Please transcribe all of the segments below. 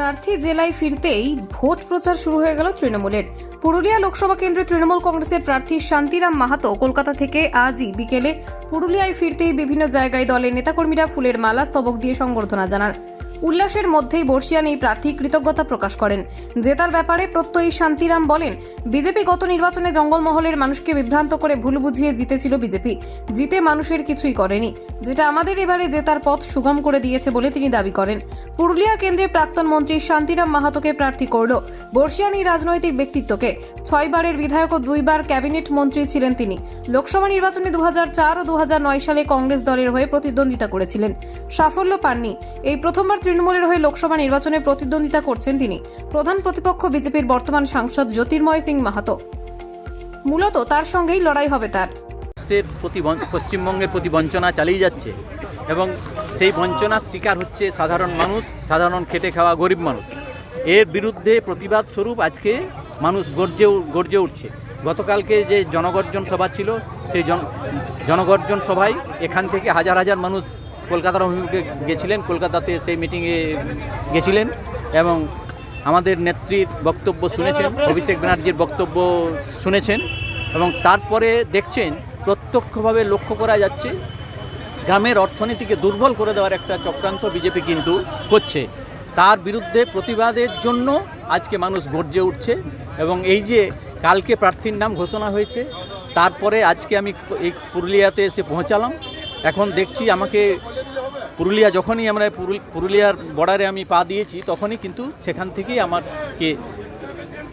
প্রার্থী জেলায় ফিরতেই ভোট প্রচার শুরু হয়ে গেল তৃণমূলের। পুরুলিয়া লোকসভা কেন্দ্রে তৃণমূল কংগ্রেসের প্রার্থী শান্তিরাম মাহাতো কলকাতা থেকে আজই বিকেলে পুরুলিয়ায় ফিরতেই বিভিন্ন জায়গায় দলের নেতাকর্মীরা ফুলের মালা, স্তবক দিয়ে সংবর্ধনা জানান। উল্লাসের মধ্যেই বর্ষিয়ান এই প্রার্থী কৃতজ্ঞতা প্রকাশ করেন। জেতার ব্যাপারে প্রত্যয়ী শান্তিরাম বলেন, বিজেপি গত নির্বাচনে জঙ্গলমহলের মানুষকে বিভ্রান্ত করে ভুল বুঝিয়ে জিতেছিল বিজেপি। জিতে মানুষের কিছুই করেনি। যেটা আমাদের এবারে জেতার পথ সুগম করে দিয়েছে বলে তিনি দাবি করেন। পুরুলিয়া কেন্দ্রের প্রাক্তন মন্ত্রী শান্তিরাম মাহাতোকে প্রার্থী করল বর্ষিয়ান এই রাজনৈতিক ব্যক্তিত্বকে। ছয়বারের বিধায়ক ও দুইবার ক্যাবিনেট মন্ত্রী ছিলেন তিনি। লোকসভা নির্বাচনে দু হাজার চার ও দু হাজার নয় সালে কংগ্রেস দলের হয়ে প্রতিদ্বন্দ্বিতা করেছিলেন। সাফল্য পাননি। এই প্রথমবার তৃণমূলের হয়ে লোকসভা নির্বাচনে প্রতিদ্বন্দ্বিতা করছেন তিনি। প্রধান প্রতিপক্ষ বিজেপির বর্তমান সাংসদ জ্যোতির্ময় সিং মাহাতো। মূলত তার সঙ্গেই লড়াই হবে তার। প্রতি পশ্চিমবঙ্গের প্রতি বঞ্চনা চালিয়ে যাচ্ছে এবং সেই বঞ্চনার শিকার হচ্ছে সাধারণ মানুষ, সাধারণ খেটে খাওয়া গরিব মানুষ। এর বিরুদ্ধে প্রতিবাদ স্বরূপ আজকে মানুষ গর্জে গর্জে উঠছে। গতকালকে যে জনগর্জন সভা ছিল, সেই জন জনগর্জন সভায় এখান থেকে হাজার হাজার মানুষ কলকাতার অভিমুখে গেছিলেন, কলকাতাতে সেই মিটিংয়ে গেছিলেন এবং আমাদের নেত্রীর বক্তব্য শুনেছেন, অভিষেক ব্যানার্জির বক্তব্য শুনেছেন এবং তারপরে দেখছেন প্রত্যক্ষভাবে লক্ষ্য করা যাচ্ছে গ্রামের অর্থনীতিকে দুর্বল করে দেওয়ার একটা চক্রান্ত বিজেপি কিন্তু করছে। তার বিরুদ্ধে প্রতিবাদের জন্য আজকে মানুষ গর্জে উঠছে এবং এই যে কালকে প্রার্থীর নাম ঘোষণা হয়েছে, তারপরে আজকে আমি এই পুরুলিয়াতে এসে পৌঁছালাম। এখন দেখছি আমাকে পুরুলিয়া যখনই আমরা পুরুলিয়ার বর্ডারে আমি পা দিয়েছি, তখনই কিন্তু সেখান থেকেই আমাকে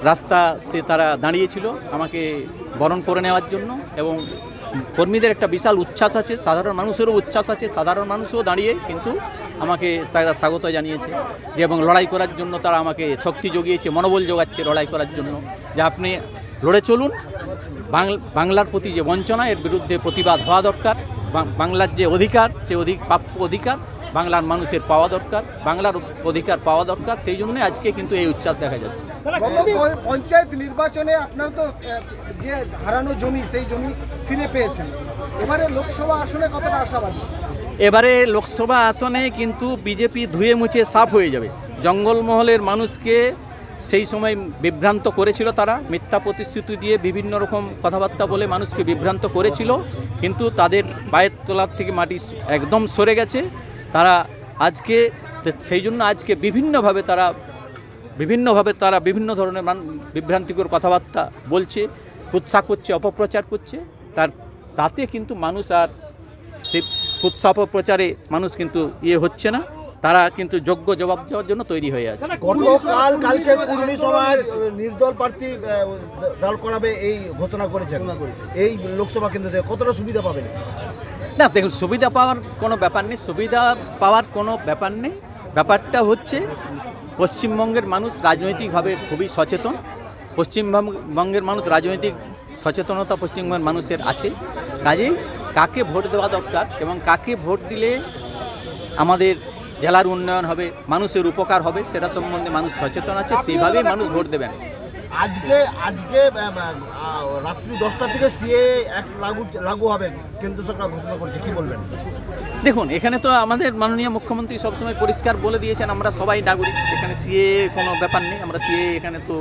রাস্তাতে তারা দাঁড়িয়েছিল আমাকে বরণ করে নেওয়ার জন্য এবং কর্মীদের একটা বিশাল উচ্ছ্বাস আছে, সাধারণ মানুষেরও উচ্ছ্বাস আছে, সাধারণ মানুষও দাঁড়িয়ে কিন্তু আমাকে তারা স্বাগত জানিয়েছে যে এবং লড়াই করার জন্য তারা আমাকে শক্তি জগিয়েছে, মনোবল যোগাচ্ছে লড়াই করার জন্য। যে আপনি লড়ে চলুন বাংল- বাংলার প্রতি যে বঞ্চনা, এর বিরুদ্ধে প্রতিবাদ হওয়া দরকার। বাংলার যে অধিকার সে অধিক প্রাপ্য অধিকার বাংলার মানুষের পাওয়া দরকার বাংলার অধিকার পাওয়া দরকার সেই জন্য আজকে কিন্তু এই উচ্ছ্বাস দেখা যাচ্ছে। পঞ্চায়েত নির্বাচনে আপনার তো যে হারানো জমি সেই জমি ফিরে পেয়েছেন। এবারে লোকসভা আসনে কতটা আশাবাদী? এবারে লোকসভা আসনে কিন্তু বিজেপি ধুয়ে মুছে সাফ হয়ে যাবে। জঙ্গলমহলের মানুষকে সেই সময় বিভ্রান্ত করেছিল তারা, মিথ্যা প্রতিশ্রুতি দিয়ে বিভিন্ন রকম কথাবার্তা বলে মানুষকে বিভ্রান্ত করেছিল। কিন্তু তাদের পায়ের তোলার থেকে মাটি একদম সরে গেছে। তারা আজকে সেই জন্য আজকে বিভিন্নভাবে তারা বিভিন্নভাবে তারা বিভিন্ন ধরনের মান, বিভ্রান্তিকর কথাবার্তা বলছে উৎসাহ করছে, অপপ্রচার করছে। তার, তাতে কিন্তু মানুষ আর সে উৎসাহ অপপ্রচারে মানুষ কিন্তু ইয়ে হচ্ছে না। তারা কিন্তু যোগ্য জবাব দেওয়ার জন্য তৈরি হয়ে আছে। গতকাল কালকে কুর্মী সভায় নির্দল প্রার্থী দল করাবে এই ঘোষণা করেছেন। এই লোকসভা কেন্দ্র থেকে কতটা সুবিধা পাবেন? না দেখুন সুবিধা পাওয়ার কোনো ব্যাপার নেই সুবিধা পাওয়ার কোনো ব্যাপার নেই। ব্যাপারটা হচ্ছে পশ্চিমবঙ্গের মানুষ রাজনৈতিকভাবে খুবই সচেতন। পশ্চিমবঙ্গের মানুষ রাজনৈতিক সচেতনতা পশ্চিমবঙ্গের মানুষের আছে। কাজেই কাকে ভোট দেওয়া দরকার এবং কাকে ভোট দিলে আমাদের জেলার উন্নয়ন হবে মানুষের উপকার হবে সেটা সম্বন্ধে মানুষ সচেতন আছে সেইভাবেই মানুষ ভোট দেবেন। আজকে আজকে রাত্রি দশটা থেকে সিএ এক লাগু লাগু হবে কেন্দ্র সরকার ঘোষণা করেছে কি বলবেন? দেখুন এখানে তো আমাদের মাননীয় মুখ্যমন্ত্রী সবসময় পরিষ্কার বলে দিয়েছেন আমরা সবাই নাগরিক এখানে সিএ কোনো ব্যাপার নেই আমরা সিএ এখানে তো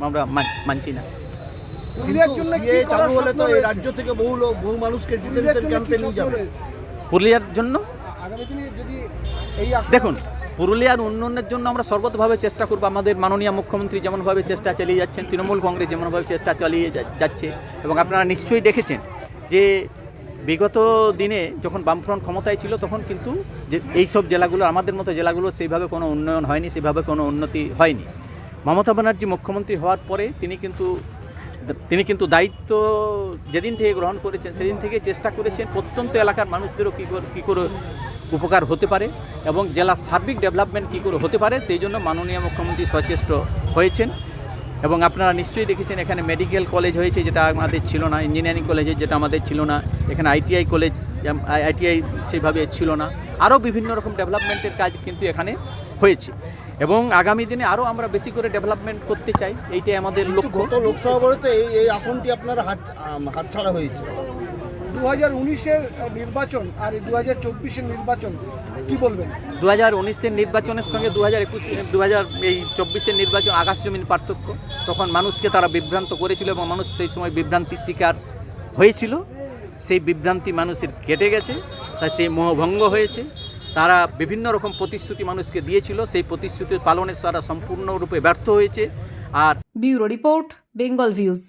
আমরা মান- মানছি না। পুরুলিয়ার জন্য দেখুন, পুরুলিয়ার উন্নয়নের জন্য আমরা সর্বতভাবে চেষ্টা করব। আমাদের মাননীয় মুখ্যমন্ত্রী যেমনভাবে চেষ্টা চালিয়ে যাচ্ছেন, তৃণমূল কংগ্রেস যেমনভাবে চেষ্টা চালিয়ে যাচ্ছে, এবং আপনারা নিশ্চয়ই দেখেছেন যে বিগত দিনে যখন বামফ্রন্ট ক্ষমতায় ছিল, তখন কিন্তু এই সব জেলাগুলো, আমাদের মতো জেলাগুলো সেইভাবে কোনো উন্নয়ন হয়নি সেভাবে কোনো উন্নতি হয়নি। মমতা ব্যানার্জি মুখ্যমন্ত্রী হওয়ার পরে তিনি কিন্তু তিনি কিন্তু দায়িত্ব যেদিন থেকে গ্রহণ করেছেন, সেদিন থেকে চেষ্টা করেছেন প্রত্যন্ত এলাকার মানুষদেরও কী করে কী করে উপকার হতে পারে এবং জেলার সার্বিক ডেভেলপমেন্ট কী করে হতে পারে সেই জন্য মাননীয় মুখ্যমন্ত্রী সচেষ্ট হয়েছেন। এবং আপনারা নিশ্চয়ই দেখেছেন এখানে মেডিকেল কলেজ হয়েছে যেটা আমাদের ছিল না ইঞ্জিনিয়ারিং কলেজে যেটা আমাদের ছিল না এখানে আইটিআই কলেজ আইটিআই সেইভাবে ছিল না। আরও বিভিন্ন রকম ডেভেলপমেন্টের কাজ কিন্তু এখানে হয়েছে। এবং আগামী দিনে আরও আমরা বেশি করে ডেভেলপমেন্ট করতে চাই এইটাই আমাদের লক্ষ্য। লোকসভা বলতে এই এই আসনটি আপনার হাত হাতছাড়া হয়েছে। দু হাজার উনিশের নির্বাচন আর দু হাজার চব্বিশের নির্বাচন কি বলবেন? দু হাজার উনিশের নির্বাচনের সঙ্গে দু হাজার একুশ দু হাজার এই চব্বিশের নির্বাচন আকাশ জমিন পার্থক্য। তখন মানুষকে তারা বিভ্রান্ত করেছিল এবং মানুষ সেই সময় বিভ্রান্তির শিকার হয়েছিল। সেই বিভ্রান্তি মানুষের কেটে গেছে তাই সেই মোহভঙ্গ হয়েছে। তারা বিভিন্ন রকম প্রতিশ্রুতি মানুষকে দিয়েছিল সেই প্রতিশ্রুতি পালনের তারা সম্পূর্ণরূপে ব্যর্থ হয়েছে। আর ব্যুরো রিপোর্ট বেঙ্গল ভিউজ।